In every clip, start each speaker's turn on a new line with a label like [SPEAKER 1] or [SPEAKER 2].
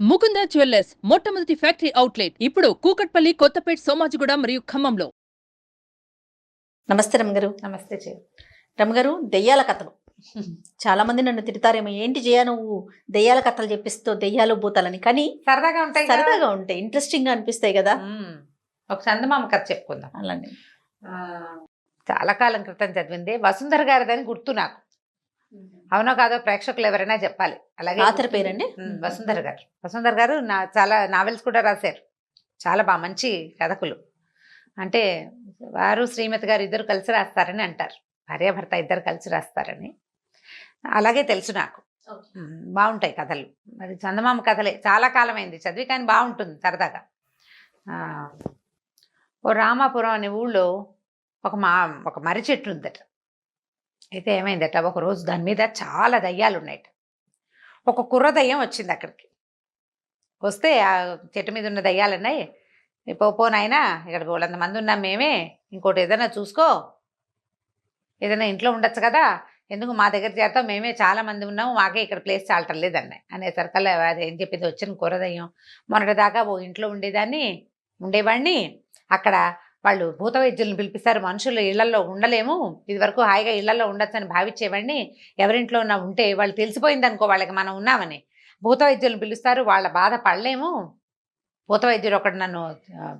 [SPEAKER 1] Mukunda jewellers మొట్టమొదటి factory outlet ఇప్పుడు కూకట్పల్లి కొత్తపేట్ సోమాజిగూడ మరియు ఖమ్మంలో.
[SPEAKER 2] నమస్తే రమగారు.
[SPEAKER 3] నమస్తే చెయ్యి
[SPEAKER 2] రమగారు దెయ్యాల కథలు. చాలా మంది నన్ను తిడతారేమో ఏంటి చేయ నువ్వు దెయ్యాల కథలు చెప్పిస్తూ దెయ్యాలు భూతాలని? కానీ
[SPEAKER 3] సరదాగా ఉంటాయి?
[SPEAKER 2] సరదాగా ఉంటాయి ఇంట్రెస్టింగ్గా అనిపిస్తాయి కదా.
[SPEAKER 3] ఒక చందమామ కథ చెప్పుకుందాం.
[SPEAKER 2] అలానే.
[SPEAKER 3] ఆ, చాలా కాలం క్రితం చదివింది వసుంధర గారిదని గుర్తు నాకు. అవునో కాదో ప్రేక్షకులు ఎవరైనా చెప్పాలి. అలాగే
[SPEAKER 2] ఆథర్ పేరండి?
[SPEAKER 3] వసుంధర గారు. వసుంధర గారు నా చాలా నావెల్స్ కూడా రాశారు. చాలా బాగా మంచి కథకులు. అంటే వారు శ్రీమతి గారు ఇద్దరు కలిసి రాస్తారని అంటారు. భార్యాభర్త ఇద్దరు కలిసి రాస్తారని. అలాగే తెలుసు నాకు. బాగుంటాయి కథలు. మరి చందమామ కథలే. చాలా కాలమైంది చదివి కానీ బాగుంటుంది సరదాగా. ఓ రామాపురం అనే ఊళ్ళో ఒక మా ఒక మర్రి చెట్టు ఉందట. అయితే ఏమైందట? ఒకరోజు దాని మీద చాలా దయ్యాలు ఉన్నాయట ఒక కుర్ర దయ్యం వచ్చింది అక్కడికి. వస్తే ఆ చెట్టు మీద ఉన్న దయ్యాలు ఉన్నాయి పో పో ఇక్కడ వాళ్ళంత మంది ఉన్నాం మేమే. ఇంకోటి ఏదైనా చూసుకో. ఏదైనా ఇంట్లో ఉండొచ్చు కదా. ఎందుకు మా దగ్గర చేరతాం మేమే చాలా మంది ఉన్నాము. మాకే ఇక్కడ ప్లేస్ చాలటం లేదన్నాయి అనేసరికల్లా అది ఏం చెప్పింది? వచ్చిన కుర్రదయ్యం మొన్నటిదాకా ఓ ఇంట్లో ఉండేదాన్ని ఉండేవాడిని అక్కడ వాళ్ళు భూత వైద్యులను పిలిపిస్తారు. మనుషులు ఇళ్ళలో ఉండలేము. ఇదివరకు హాయిగా ఇళ్ళలో ఉండొచ్చని భావించేవాడిని. ఎవరింట్లో ఉన్నా ఉంటే వాళ్ళు తెలిసిపోయింది అనుకో వాళ్ళకి మనం ఉన్నామని. భూత వైద్యులను పిలుస్తారు. వాళ్ళ బాధ పడలేము. భూత వైద్యుడు ఒకడు నన్ను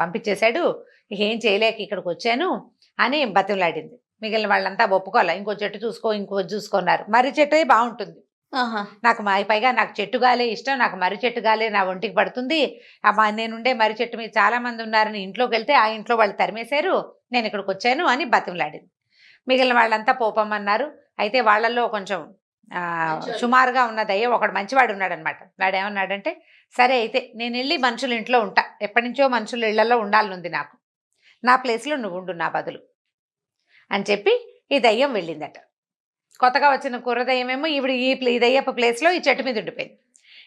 [SPEAKER 3] పంపించేశాడు. ఏం చేయలేక ఇక్కడికి వచ్చాను అని బతిమలాడింది. మిగిలిన వాళ్ళంతా ఒప్పుకోవాలి? ఇంకో చెట్టు చూసుకో ఇంకో చూసుకున్నారు మర్రి చెట్టే బాగుంటుంది. నాకు మా పైగా నాకు చెట్టు గాలే ఇష్టం నాకు మర్రి చెట్టు గాలే నా ఒంటికి పడుతుంది. నేనుండే మర్రి చెట్టు మీద చాలా మంది ఉన్నారని ఇంట్లోకి వెళ్తే ఆ ఇంట్లో వాళ్ళు తరిమేశారు నేను ఇక్కడికి వచ్చాను అని బతిమలాడింది. మిగిలిన వాళ్ళంతా పోపమన్నారు అయితే వాళ్ళల్లో కొంచెం. సుమారుగా ఉన్న దయ్య ఒకడు మంచివాడు ఉన్నాడనమాట. వాడు ఏమన్నాడంటే సరే అయితే నేను వెళ్ళి మనుషుల ఇంట్లో ఉంటా. ఎప్పటి నుంచో మనుషుల ఇళ్ళలో ఉండాలనుంది నాకు. నా ప్లేస్లో నువ్వు ఉండు నా బదులు. అని చెప్పి ఈ దయ్యం వెళ్ళిందట. కొత్తగా వచ్చిన కుర్ర దయ్యమేమో ఈవిడ ఈ ప్లే- ఈ దయ్యప్ప ప్లేస్లో ఈ చెట్టు మీద ఉండిపోయింది.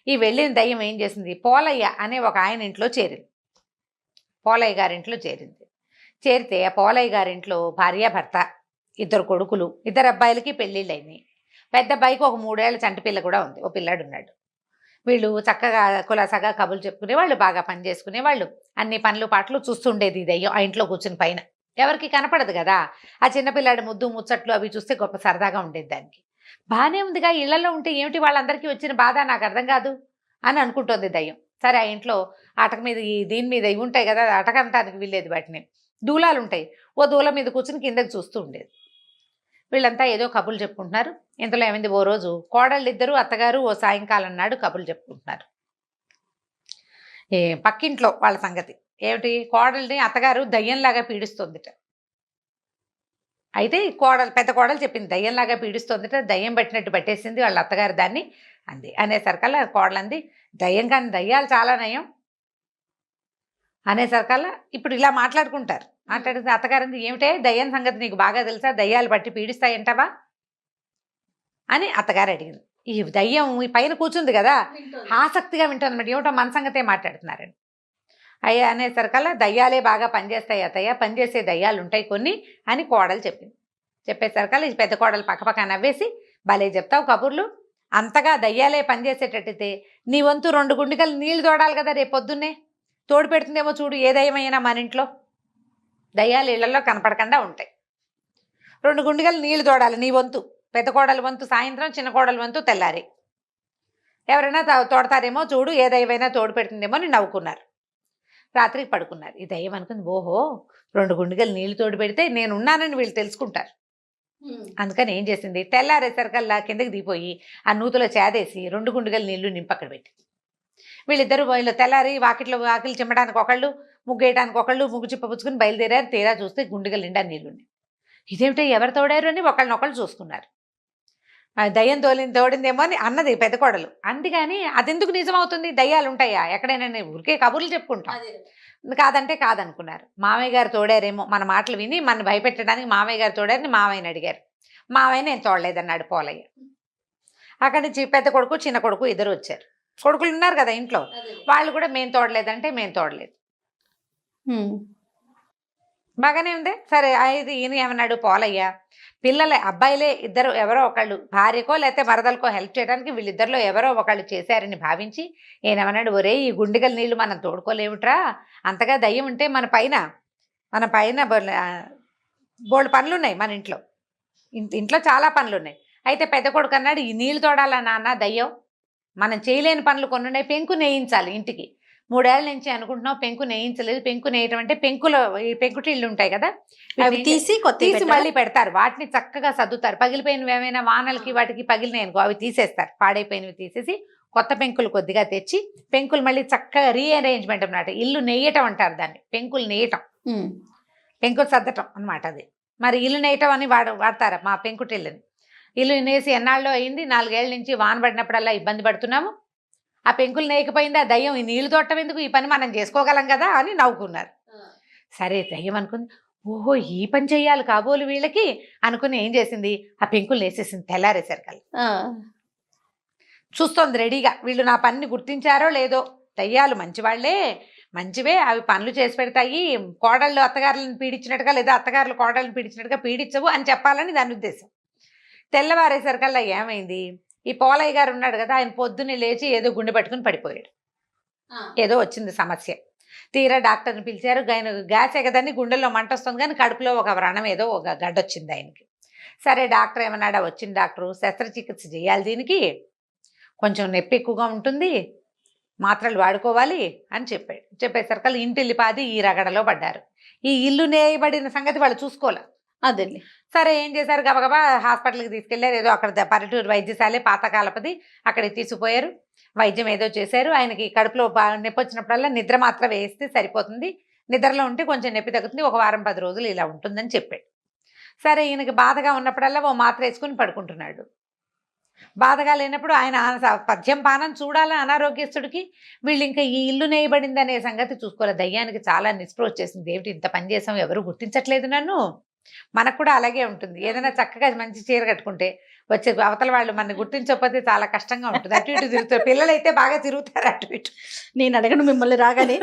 [SPEAKER 3] ఈ వెళ్ళిన దయ్యం ఏం చేసింది? పోలయ్య అనే ఒక ఆయన ఇంట్లో చేరింది. పోలయ్య గారింట్లో చేరింది. చేరితే ఆ పోలయ్య గారింట్లో భార్య భర్త ఇద్దరు కొడుకులు ఇద్దరు అబ్బాయిలకి పెళ్ళిళ్ళు అయినాయి. పెద్ద అబ్బాయికి ఒక మూడేళ్ళ చంటి పిల్ల కూడా ఉంది. ఓ పిల్లాడు ఉన్నాడు. వీళ్ళు చక్కగా కులాసాగా కబుర్లు చెప్పుకునేవాళ్ళు బాగా పని చేసుకునేవాళ్ళు అన్ని పనులు పాటలు చూస్తుండేది దయ్యం ఆ ఇంట్లో కూర్చుని పైన. ఎవరికి కనపడదు కదా? ఆ చిన్నపిల్లాడి ముద్దు ముచ్చట్లు అవి చూస్తే గొప్ప సరదాగా ఉండేది దానికి. బాగానే ఉందిగా ఇళ్ళలో ఉంటే ఏమిటి వాళ్ళందరికీ వచ్చిన బాధ? నాకు అర్థం కాదు అని అనుకుంటోంది దయ్యం. సరే ఆ ఇంట్లో అటక మీద ఈ దీని మీద ఇవి ఉంటాయి కదా అటక అనటానికి వీల్లేదు వాటిని. దూలాలు ఉంటాయి. ఓ దూల మీద కూర్చుని కిందకి చూస్తూ ఉండేది. వీళ్ళంతా ఏదో కబుర్లు చెప్పుకుంటున్నారు. ఇంతలో ఏమైంది? ఓ రోజు కోడళ్ళు ఇద్దరు అత్తగారు ఓ సాయంకాలం నాడు కబుర్లు చెప్పుకుంటున్నారు. ఏ పక్కింట్లో వాళ్ళ సంగతి. ఏమిటి? కోడల్ని అత్తగారు దయ్యంలాగా పీడిస్తోందిట. అయితే కోడలు పెద్ద కోడలు చెప్పింది దయ్యంలాగా పీడిస్తోందిట దయ్యం పట్టినట్టు పట్టేసింది వాళ్ళ అత్తగారు దాన్ని అంది. అనేసరికల్లా కోడలంది దయ్యం కానీ దయ్యాలు చాలా నయం అనేసరికల్లా ఇప్పుడు ఇలా మాట్లాడుకుంటారు. మాట్లాడితే అత్తగారింది ఏమిటే? దయ్యం సంగతి నీకు బాగా తెలుసా? దయ్యాలు పట్టి పీడిస్తాయంటావా? అని అత్తగారు అడిగింది. ఈ దయ్యం ఈ పైన కూర్చుంది కదా ఆసక్తిగా వింటుంది అనమాట ఏమిటో మన సంగతే మాట్లాడుతున్నారని. అయ్యా అనేసరికల్లా దయ్యాలే బాగా పనిచేస్తాయి అత్తయ్య పనిచేసే దయ్యాలు ఉంటాయి కొన్ని అని కోడలు చెప్పింది. చెప్పేసరికల్లా ఈ పెద్ద కోడలు పక్కపక్క నవ్వేసి భలే చెప్తావు కబుర్లు. అంతగా దయ్యాలే పనిచేసేటట్టయితే నీ వంతు రెండు గుండికలు నీళ్ళు తోడాలి కదా రేపు పొద్దున్నే. తోడు పెడుతుందేమో చూడు ఏ దయ్యమైనా మన ఇంట్లో. దయ్యాలు ఇళ్ళలో కనపడకుండా ఉంటాయి. రెండు గుండికలు నీళ్ళు తోడాలి నీ వంతు. పెద్ద కోడల వంతు సాయంత్రం చిన్న కోడల వంతు తెల్లారి. ఎవరైనా తా- తోడతారేమో చూడు ఏ దయ్యమైనా తోడు పెడుతుందేమో అని నవ్వుకున్నారు. రాత్రికి పడుకున్నారు. ఈ దయ్యం అనుకుంది ఓహో రెండు గుండిగలు నీళ్ళు తోడు పెడితే నేను ఉన్నానని వీళ్ళు తెలుసుకుంటారు. అందుకని ఏం చేసింది? తెల్లారేసరికల్లా కిందకి దిగిపోయి ఆ నూతులో చేదేసి రెండు గుండుగల నీళ్ళు నింపక్కడ పెట్టి వీళ్ళిద్దరూ వీళ్ళు తెల్లారి వాకిట్లో వాకిలు చిమ్మడానికి ఒకళ్ళు ముగ్గేయడానికి ఒకళ్ళు ముగ్గు చిప్ప పుచ్చుకుని బయలుదేరారు. తీరా చూస్తే గుండుగల నిండా నీళ్ళున్నాయి ఇదేమిటో? ఎవరు తోడారు అని ఒకళ్ళనొకళ్ళు చూసుకున్నారు. దయ్యం తోలింది తోడిందేమో అని అన్నది పెద్ద కోడలు. అందుకని అదెందుకు నిజమవుతుంది? దయ్యాలు ఉంటాయా ఎక్కడైనా నేను ఊరికే కబుర్లు చెప్పుకుంటాం. కాదంటే కాదనుకున్నారు. మామయ్య గారు తోడారేమో మన మాటలు విని మన భయపెట్టడానికి మామయ్య గారు తోడారని మామయ్యని అడిగారు. మామయ్య నేను తోడలేదన్నాడు పోలయ్య. అక్కడి నుంచి పెద్ద కొడుకు చిన్న కొడుకు ఇద్దరు వచ్చారు. కొడుకులు ఉన్నారు కదా ఇంట్లో. వాళ్ళు కూడా మేము తోడలేదంటే మేము తోడలేదు. బాగానే ఉంది. సరే అయితే ఈయన ఏమన్నాడు? పోలయ్యా పిల్లల అబ్బాయిలే ఇద్దరు ఎవరో ఒకళ్ళు భార్యకో లేకపోతే మరదలకో హెల్ప్ చేయడానికి వీళ్ళిద్దరిలో ఎవరో ఒకళ్ళు చేశారని భావించి ఈయనేమన్నాడు ఒరే ఈ గుండెగల నీళ్ళు మనం తోడుకోలేవుట్రా. అంతగా దయ్యం ఉంటే మన పైన మన పైన బోళ్ళు పనులు ఉన్నాయి మన ఇంట్లో. ఇంట్లో చాలా పనులు ఉన్నాయి అయితే పెద్ద కొడుకు అన్నాడు ఈ నీళ్ళు తోడాలా నాన్న దయ్యం? మనం చేయలేని పనులు కొన్ని ఉన్నాయి పెంకు నేయించాలి ఇంటికి. మూడేళ్ళ నుంచి అనుకుంటున్నాం పెంకు నేయించలేదు. పెంకు నేయటం అంటే పెంకులో ఈ పెంకుటిళ్ళు ఉంటాయి కదా?
[SPEAKER 2] అవి తీసి కొత్త
[SPEAKER 3] తీసి మళ్ళీ పెడతారు. వాటిని చక్కగా సర్దుతారు. పగిలిపోయినవి ఏమైనా వానలకి వాటికి పగిలినాయి అనుకో అవి తీసేస్తారు. పాడైపోయినవి తీసేసి కొత్త పెంకులు కొద్దిగా తెచ్చి పెంకులు మళ్ళీ చక్కగా రీఅరేంజ్మెంట్ అన్నమాట. ఇల్లు నెయ్యటం అంటారు దాన్ని. పెంకులు నెయ్యటం పెంకులు సర్దటం అన్నమాట అది. మరి ఇల్లు నేయటం అని వాడు వాడతారు మా పెంకుటిల్లుని ఇల్లు నేసి ఎన్నాళ్ళు అయింది. నాలుగేళ్ళ నుంచి వాన పడినప్పుడల్లా ఇబ్బంది పడుతున్నాము. ఆ పెంకులు నేయకపోయింది? ఆ దయ్యం ఈ నీళ్ళు తోటం ఎందుకు? ఈ పని మనం చేసుకోగలం కదా అని నవ్వుకున్నారు. సరే దయ్యం అనుకుంది ఓహో ఈ పని చెయ్యాలి కాబోలు వీళ్ళకి అనుకుని ఏం చేసింది? ఆ పెంకులు వేసేసింది తెల్లారేసరి కల్లా చూస్తోంది రెడీగా. వీళ్ళు నా పనిని గుర్తించారో లేదో? దయ్యాలు మంచివాళ్ళే మంచివే అవి పనులు చేసి పెడతాయి కోడళ్ళు అత్తగారులను పీడించినట్టుగా లేదా అత్తగారులు కోడళ్ళని పీడించినట్టుగా పీడించవు అని చెప్పాలని దాని ఉద్దేశం. తెల్లవారేసరికల్లా ఏమైంది? ఈ పోలయ్య గారు ఉన్నాడు కదా ఆయన పొద్దున్నే లేచి ఏదో గుండె పట్టుకుని పడిపోయాడు. ఏదో వచ్చింది సమస్య. తీరా డాక్టర్ని పిలిచారు ఆయన గ్యాస్ ఎగదని గుండెల్లో మంట వస్తుంది కానీ కడుపులో ఒక వ్రణం ఏదో ఒక గడ్డ వచ్చింది ఆయనకి. సరే డాక్టర్ ఏమన్నాడా వచ్చింది డాక్టరు శస్త్రచికిత్స చేయాలి దీనికి కొంచెం నొప్పి ఎక్కువగా ఉంటుంది మాత్రలు వాడుకోవాలి అని చెప్పాడు. చెప్పేసరికి ఇంటిల్లిపాది ఈ రగడలో పడ్డారు. ఈ ఇల్లు నేయబడిన సంగతి వాళ్ళు చూసుకోలే
[SPEAKER 2] అదండి.
[SPEAKER 3] సరే ఏం చేశారు? గబగబా హాస్పిటల్కి తీసుకెళ్ళారు. ఏదో అక్కడ పల్లెటూరు వైద్యశాలే పాతకాలపది అక్కడికి తీసుకుపోయారు. వైద్యం ఏదో చేశారు. ఆయనకి కడుపులో బా- నొప్పి వచ్చినప్పుడల్లా నిద్ర మాత్రం వేస్తే సరిపోతుంది. నిద్రలో ఉంటే కొంచెం నొప్పి తగ్గుతుంది. ఒక వారం పది రోజులు ఇలా ఉంటుందని చెప్పాడు. సరే ఈయనకి బాధగా ఉన్నప్పుడల్లా ఓ మాత్ర వేసుకుని పడుకుంటున్నాడు. బాధగా లేనప్పుడు ఆయన పద్యం పానం చూడాలని అనారోగ్యస్తుడికి? వీళ్ళు ఇంకా ఈ ఇల్లు నేయబడింది అనే సంగతి చూసుకోవాలి దయ్యానికి చాలా నిస్ప్రోచ్ వచ్చేసింది. ఏమిటి ఇంత పని చేసాం ఎవరు గుర్తించట్లేదు నన్ను? మనకు కూడా అలాగే ఉంటుంది. ఏదైనా చక్కగా మంచి చీర కట్టుకుంటే వచ్చే అవతల వాళ్ళు మన గుర్తించకపోతే చాలా కష్టంగా ఉంటుంది. అటు ఇటు తిరుగుతారు. పిల్లలు అయితే బాగా తిరుగుతారు అటు ఇటు.
[SPEAKER 2] నేను అడగను మిమ్మల్ని రాగానే.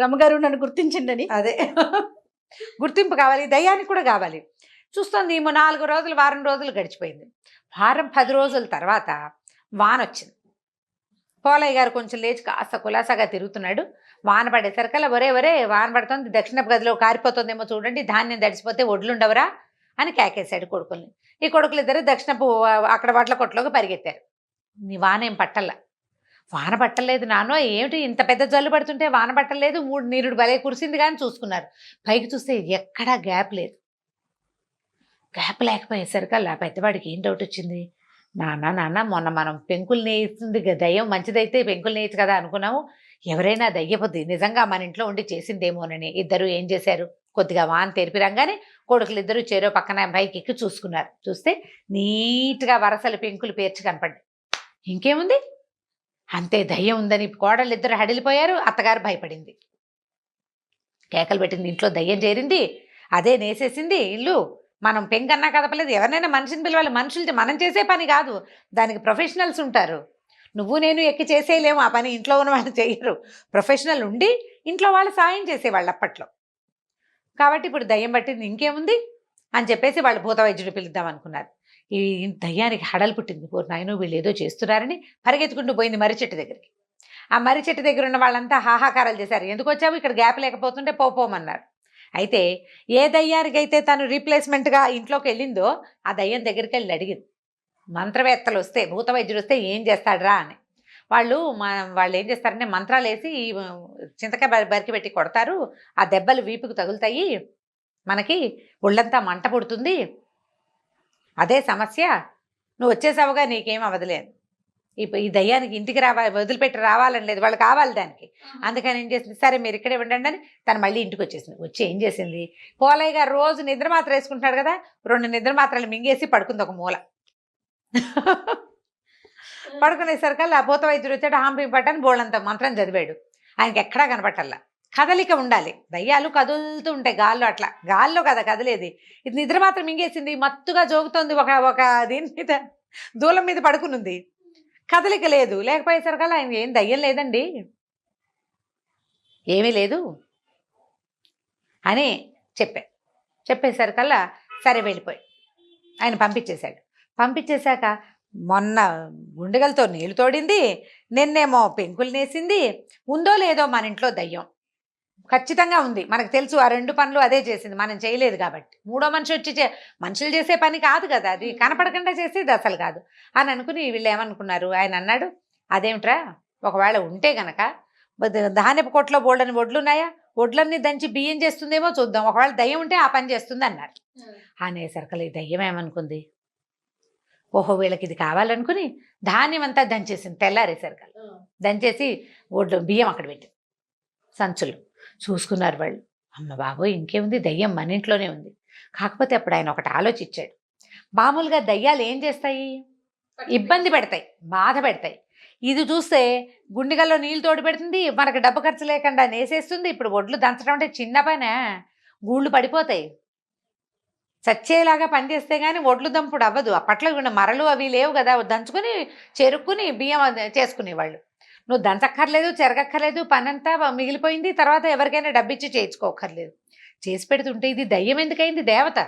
[SPEAKER 2] రమ్మగారు నన్ను గుర్తించిండని.
[SPEAKER 3] అదే. గుర్తింపు కావాలి దయ్యానికి కూడా కావాలి. చూస్తుంది ఏమో నాలుగు రోజులు వారం రోజులు గడిచిపోయింది. వారం పది రోజుల తర్వాత వాన వచ్చింది పోలయ్య గారు కొంచెం లేచి కాస్త కులాసాగా తిరుగుతున్నాడు. వాన పడేసరికల్లా ఒరే ఒరే వాన పడుతుంది దక్షిణపు గదిలో కారిపోతుందేమో చూడండి ధాన్యం తడిసిపోతే ఒడ్లుండవరా అని కేకేశాడు కొడుకుల్ని. ఈ కొడుకులు ఇద్దరు దక్షిణపు అక్కడ వడ్ల కొట్లోకి పరిగెత్తారు. నీ వాన ఏం పట్టల్లా? వాన పట్టలేదు నానో ఏమిటి ఇంత పెద్ద జల్లు పడుతుంటే వాన పట్టలేదు మూడు నీరుడు భలే కురిసింది కానీ చూసుకున్నారు. పైకి చూస్తే ఎక్కడా గ్యాప్ లేదు. గ్యాప్ లేకపోయేసరికి అలా పెద్దవాడికి ఏం డౌట్ వచ్చింది? నాన్న నాన్న మొన్న మనం పెంకులు నేయిస్తుంది దయ్యం మంచిదైతే పెంకులు నేయచ్చు కదా అనుకున్నాము. ఎవరైనా దయ్యపోద్ది నిజంగా మన ఇంట్లో ఉండి చేసిందేమోనని ఇద్దరు ఏం చేశారు? కొద్దిగా వాన్ తెరిపి రంగానే కొడుకులు ఇద్దరు చేరో పక్కన పైకి ఎక్కి చూసుకున్నారు. చూస్తే నీట్గా వరసలు పెంకులు పేర్చి కనపడి ఇంకేముంది? అంతే దయ్యం ఉందని కోడలు ఇద్దరు హడిలిపోయారు అత్తగారు భయపడింది. కేకలు పెట్టింది ఇంట్లో దయ్యం చేరింది అదే నేసేసింది ఇల్లు మనం పెంకన్నా కదపలేదు. ఎవరినైనా మనిషిని పిలవాలి. మనుషులు మనం చేసే పని కాదు. దానికి ప్రొఫెషనల్స్ ఉంటారు. నువ్వు నేను ఎక్కి చేసేయలేము. ఆ పని ఇంట్లో ఉన్న వాళ్ళు చేయరు ప్రొఫెషనల్ ఉండి ఇంట్లో వాళ్ళు సాయం చేసేవాళ్ళు అప్పట్లో. కాబట్టి ఇప్పుడు దయ్యం పట్టింది ఇంకేముంది? అని చెప్పేసి వాళ్ళు భూత వైద్యుడు పిలుద్దాం అనుకున్నారు. ఈ దయ్యానికి హడలు పుట్టింది. పూర్ణ ఆయన వీళ్ళు ఏదో చేస్తున్నారని పరిగెత్తుకుంటూ పోయింది మర్రి చెట్టు దగ్గరికి. ఆ మర్రి చెట్టు దగ్గర ఉన్న వాళ్ళంతా హాహాకారాలు చేశారు. ఎందుకు వచ్చావు? ఇక్కడ గ్యాప్ లేకపోతుంటే పోపోమన్నారు అయితే ఏ దయ్యానికైతే తను రీప్లేస్మెంట్గా ఇంట్లోకి వెళ్ళిందో ఆ దయ్యం దగ్గరికి వెళ్ళి అడిగింది. మంత్రవేత్తలు వస్తే భూత వైద్యుడు వస్తే ఏం చేస్తాడరా అని. వాళ్ళు మా వాళ్ళు ఏం చేస్తారంటే మంత్రాలు వేసి చింతకాయ బరికి పెట్టి కొడతారు. ఆ దెబ్బలు వీపుకు తగులుతాయి. మనకి ఒళ్ళంతా మంట పుడుతుంది. అదే సమస్య. నువ్వు వచ్చేసావుగా నీకేం అవదలేదు ఈ దయ్యానికి ఇంటికి రావాలి వదిలిపెట్టి రావాలని లేదు. వాళ్ళు కావాలి దానికి. అందుకని ఏం చేసింది? సరే మీరు ఇక్కడే ఉండండి అని తను మళ్ళీ ఇంటికి వచ్చేసింది. వచ్చి ఏం చేసింది? పోలయ్య గారు రోజు నిద్ర మాత్ర వేసుకుంటాడు కదా రెండు నిద్ర మాత్రలు మింగేసి పడుకుంది ఒక మూల. పడుకునేసరికల్లా భూత వైద్యుడు వచ్చాడు హాంపి పట్టని బోళ్ళంత మంత్రం చదివాడు. ఆయనకి ఎక్కడా కనపట్టల్లా. కదలిక ఉండాలి. దయ్యాలు కదులుతూ ఉంటాయి గాల్లో అట్లా. గాల్లో కదా కదిలేది. ఇది నిద్ర మాత్రం మింగేసింది. మత్తుగా జోగుతోంది ఒక ఒక దీని మీద దూలం మీద పడుకునుంది. కదలిక లేదు. లేకపోయేసరికల్లా ఆయన ఏం దయ్యం లేదండి. ఏమీ లేదు అని చెప్పా. చెప్పేసరికల్లా సరే వెళ్ళిపోయి. ఆయన పంపించేశాడు. పంపించేశాక మొన్న గుండెగలతో నీళ్ళు తోడింది నిన్నేమో పెంకులు నేసింది ఉందో లేదో మన ఇంట్లో దయ్యం. ఖచ్చితంగా ఉంది. మనకు తెలుసు ఆ రెండు పనులు అదే చేసింది. మనం చేయలేదు కాబట్టి. మూడో మనిషి వచ్చి చే మనుషులు చేసే పని కాదు కదా. అది కనపడకుండా చేసేది అసలు కాదు. అని అనుకుని వీళ్ళు ఏమనుకున్నారు? ఆయన అన్నాడు అదేమిట్రా? ఒకవేళ ఉంటే గనక ధాన్యపు కొట్లో బోల్డని వడ్లు ఉన్నాయా వడ్లన్నీ దంచి బియ్యం చేస్తుందేమో చూద్దాం. ఒకవేళ దయ్యం ఉంటే ఆ పని చేస్తుంది అన్నారు అనేసరికలు ఈ దయ్యం ఏమనుకుంది? ఓహో వీళ్ళకి ఇది కావాలనుకుని ధాన్యం అంతా దంచేసింది తెల్లారేసరికలు దంచేసి ఒడ్లు బియ్యం అక్కడ పెట్టి సంచులు. చూసుకున్నారు వాళ్ళు. అమ్మ బాబోయ్ ఇంకేముంది? దయ్యం మన ఇంట్లోనే ఉంది. కాకపోతే అప్పుడు ఆయన ఒకటి ఆలోచించాడు మామూలుగా దయ్యాలు ఏం చేస్తాయి? ఇబ్బంది పెడతాయి బాధ పెడతాయి. ఇది చూస్తే గుండెగల్లో నీళ్ళు తోడు పెడుతుంది మనకు డబ్బు ఖర్చు లేకుండా నేసేస్తుంది ఇప్పుడు ఒడ్లు దంచడం అంటే చిన్న పనే. గూళ్ళు పడిపోతాయి. చచ్చేలాగా పనిచేస్తే కానీ ఒడ్లు దంపుడు అవ్వదు. అప్పట్లో మరలు అవి లేవు కదా దంచుకొని చెరుక్కుని బియ్యం చేసుకునేవాళ్ళు. నువ్వు దంచక్కర్లేదు చెరగక్కర్లేదు పని అంతా మిగిలిపోయింది. తర్వాత ఎవరికైనా డబ్బిచ్చి చేయించుకోకర్లేదు చేసి పెడుతుంటే ఇది దయ్యం ఎందుకైంది దేవత?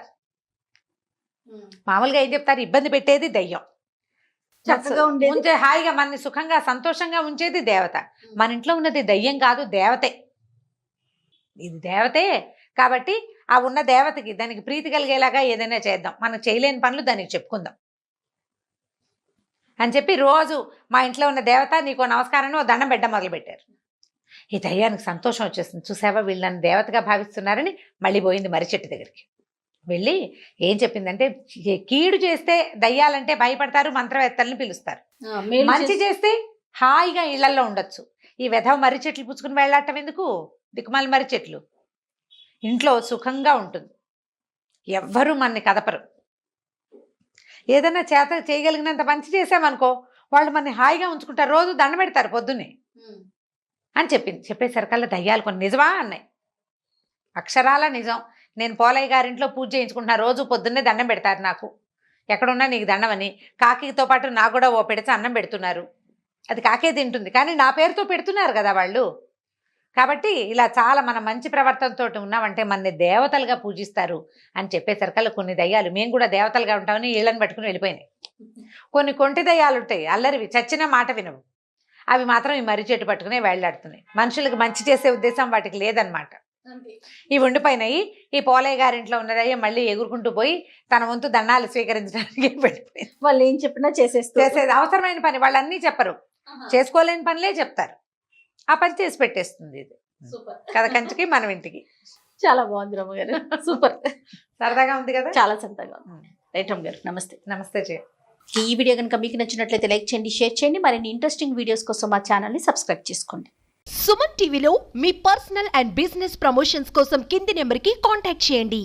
[SPEAKER 3] మామూలుగా ఏం చెప్తారు? ఇబ్బంది పెట్టేది దయ్యం. ఉంచే హాయిగా మనని సుఖంగా సంతోషంగా ఉంచేది దేవత. మన ఇంట్లో ఉన్నది దయ్యం కాదు దేవతే. ఇది దేవతే. కాబట్టి ఆ ఉన్న దేవతకి దానికి ప్రీతి కలిగేలాగా ఏదైనా చేద్దాం. మనం చేయలేని పనులు దానికి చెప్పుకుందాం. అని చెప్పి రోజు మా ఇంట్లో ఉన్న దేవత నీకు నమస్కారం ఓ దండం పెట్ట మొదలు పెట్టారు ఈ దయ్యానికి సంతోషం వచ్చేస్తుంది చూసావా? వీళ్ళు నన్ను దేవతగా భావిస్తున్నారని మళ్ళీ పోయింది మర్రి చెట్టు దగ్గరికి. వెళ్ళి ఏం చెప్పిందంటే కీడు చేస్తే దయ్యాలంటే భయపడతారు మంత్రవేత్తల్ని పిలుస్తారు. మంచి చేస్తే హాయిగా ఇళ్ళలో ఉండొచ్చు. ఈ వెధవ మర్రి చెట్లు పుచ్చుకుని వెళ్ళటం ఎందుకు? దిక్కుమాల మర్రి చెట్లు. ఇంట్లో సుఖంగా ఉంటుంది. ఎవ్వరూ మనని కదపరు. ఏదైనా చేత చేయగలిగినంత మంచి చేసామనుకో వాళ్ళు మనని హాయిగా ఉంచుకుంటారు. రోజు దండ పెడతారు పొద్దున్నే. అని చెప్పింది. చెప్పేసరికల్లా దయ్యాలు కొన్ని నిజమా అన్నాయి. అక్షరాల నిజం. నేను పోలయ్య గారింట్లో పూజ చేయించుకుంటున్నా. రోజు పొద్దున్నే దండం పెడతారు నాకు. ఎక్కడున్నా నీకు దండం అని కాకితో పాటు నాకు కూడా ఓ పెడితే అన్నం పెడుతున్నారు. అది కాకే తింటుంది. కానీ నా పేరుతో పెడుతున్నారు కదా వాళ్ళు. కాబట్టి ఇలా చాలా మన మంచి ప్రవర్తనతో ఉన్నామంటే మనని దేవతలుగా పూజిస్తారు అని చెప్పేసరికల్లా కొన్ని దయ్యాలు. మేము కూడా దేవతలుగా ఉంటామని ఇళ్ళని పట్టుకుని వెళ్ళిపోయినాయి. కొన్ని కొంటి దయ్యాలు ఉంటాయి. అల్లరివి చచ్చిన మాట వినవు. అవి మాత్రం ఈ మర్రి చెట్టు పట్టుకునే వేళ్ళాడుతున్నాయి మనుషులకు మంచి చేసే ఉద్దేశం వాటికి లేదనమాట ఈ ఉండిపోయినాయి. ఈ పోలయ్య గారింట్లో ఉన్నదయ్య మళ్ళీ ఎగురుకుంటూ పోయి తన వంతు దండాలు స్వీకరించడానికి వెళ్ళిపోయింది
[SPEAKER 2] వాళ్ళు ఏం చెప్పినా చేసేస్తూ
[SPEAKER 3] చేసేది. అవసరమైన పని. వాళ్ళు అన్నీ చెప్పరు చేసుకోలేని పనులే చెప్తారు. ఆ పని చేసి పెట్టేస్తుంది ఇది. కథ కంచికి మనం ఇంటికి.
[SPEAKER 2] చాలా బాగుంది రమ్మ గారు. సూపర్.
[SPEAKER 3] సరదాగా ఉంది కదా?
[SPEAKER 2] చాలా సరదాగా ఉంది. రైట్ రమ్మ గారు నమస్తే.
[SPEAKER 3] నమస్తే చే
[SPEAKER 2] ఈ వీడియో కనుక మీకు నచ్చినట్లయితే లైక్ చేయండి షేర్ చేయండి మరిన్ని ఇంట్రెస్టింగ్ వీడియోస్ కోసం మా ఛానల్ని సబ్స్క్రైబ్ చేసుకోండి.
[SPEAKER 4] సుమన్ టీవీలో మీ పర్సనల్ అండ్ బిజినెస్ ప్రమోషన్స్ కోసం కింది నెంబర్కి కాంటాక్ట్ చేయండి.